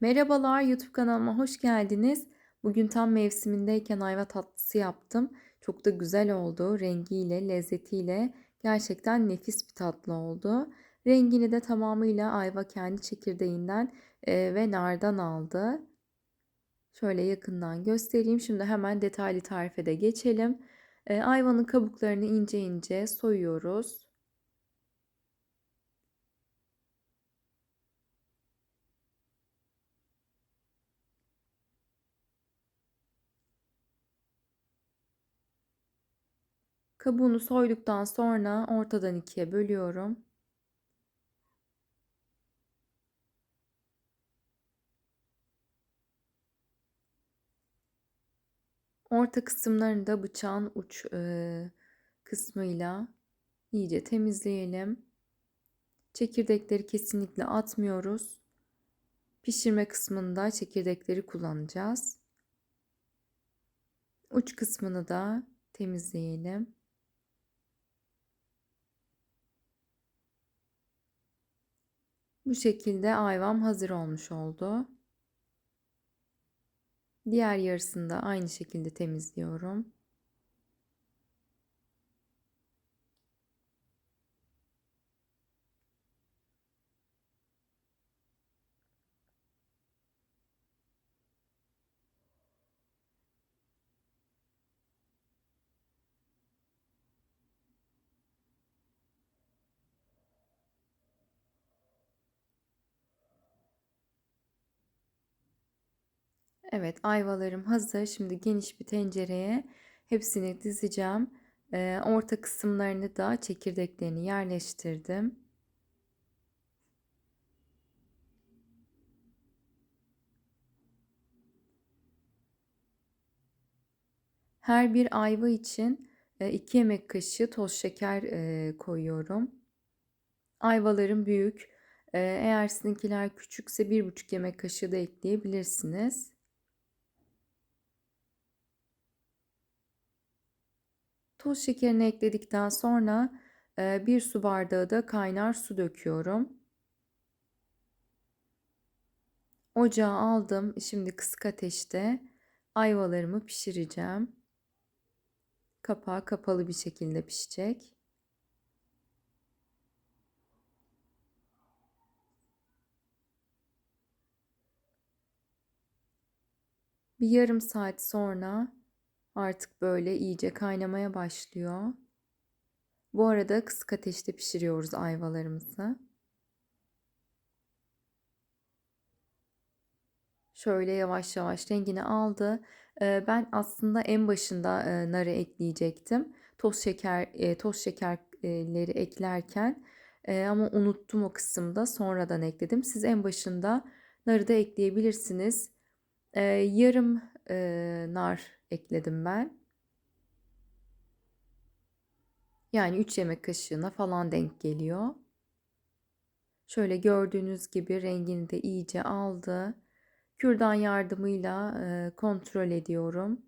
Merhabalar, YouTube kanalıma hoş geldiniz. Bugün tam mevsimindeyken ayva tatlısı yaptım. Çok da güzel oldu. Rengiyle, lezzetiyle gerçekten nefis bir tatlı oldu. Rengini de tamamıyla ayva kendi çekirdeğinden e, ve nardan aldı. Şöyle yakından göstereyim. Şimdi hemen detaylı tarife de geçelim. E, ayvanın kabuklarını ince ince soyuyoruz. Kabuğunu soyduktan sonra ortadan ikiye bölüyorum. Orta kısımlarını da bıçağın uç e, kısmıyla iyice temizleyelim. Çekirdekleri kesinlikle atmıyoruz. Pişirme kısmında çekirdekleri kullanacağız. Uç kısmını da temizleyelim. Bu şekilde ayvam hazır olmuş oldu. Diğer yarısını da aynı şekilde temizliyorum. Evet ayvalarım hazır. Şimdi geniş bir tencereye hepsini dizeceğim. Ee, orta kısımlarını da çekirdeklerini yerleştirdim. Her bir ayva için 2 yemek kaşığı toz şeker koyuyorum. Ayvalarım büyük. Eğer sizinkiler küçükse 1,5 yemek kaşığı da ekleyebilirsiniz. Toz şekerini ekledikten sonra bir su bardağı da kaynar su döküyorum. Ocağa aldım. Şimdi kısık ateşte ayvalarımı pişireceğim. Kapağı kapalı bir şekilde pişecek. Bir yarım saat sonra artık böyle iyice kaynamaya başlıyor. Bu arada kısık ateşte pişiriyoruz ayvalarımızı. Şöyle yavaş yavaş rengini aldı. Ben aslında en başında narı ekleyecektim. Toz şeker, toz şekerleri eklerken ama unuttum o kısımda sonradan ekledim. Siz en başında narı da ekleyebilirsiniz. Yarım nar ekledim ben. Yani 3 yemek kaşığına falan denk geliyor. Şöyle gördüğünüz gibi rengini de iyice aldı. Kürdan yardımıyla kontrol ediyorum.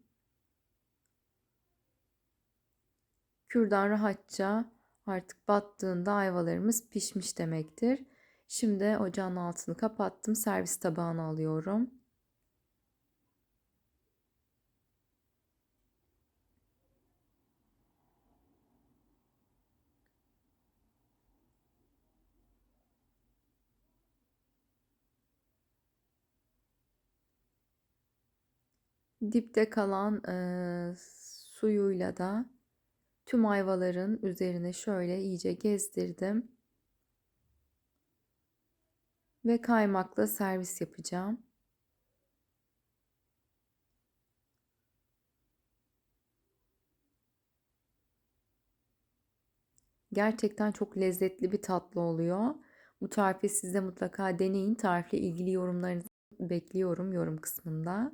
Kürdan rahatça artık battığında ayvalarımız pişmiş demektir. Şimdi ocağın altını kapattım. Servis tabağına alıyorum. Dipte kalan e, suyuyla da tüm ayvaların üzerine şöyle iyice gezdirdim. Ve kaymakla servis yapacağım. Gerçekten çok lezzetli bir tatlı oluyor. Bu tarifi siz de mutlaka deneyin. Tarifle ilgili yorumlarınızı bekliyorum yorum kısmında.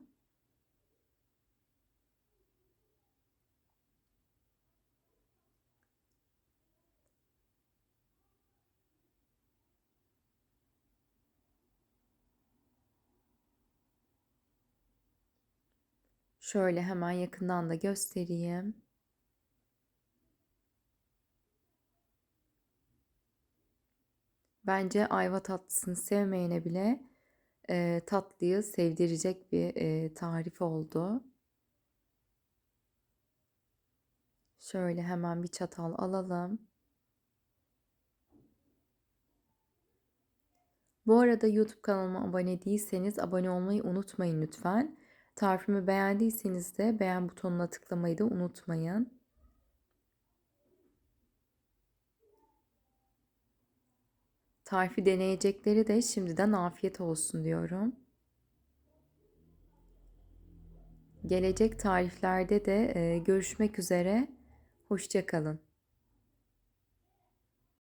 Şöyle hemen yakından da göstereyim. Bence ayva tatlısını sevmeyene bile e, tatlıyı sevdirecek bir e, tarif oldu. Şöyle hemen bir çatal alalım. Bu arada YouTube kanalıma abone değilseniz abone olmayı unutmayın lütfen. Tarifimi beğendiyseniz de beğen butonuna tıklamayı da unutmayın. Tarifi deneyecekleri de şimdiden afiyet olsun diyorum. Gelecek tariflerde de görüşmek üzere. Hoşçakalın.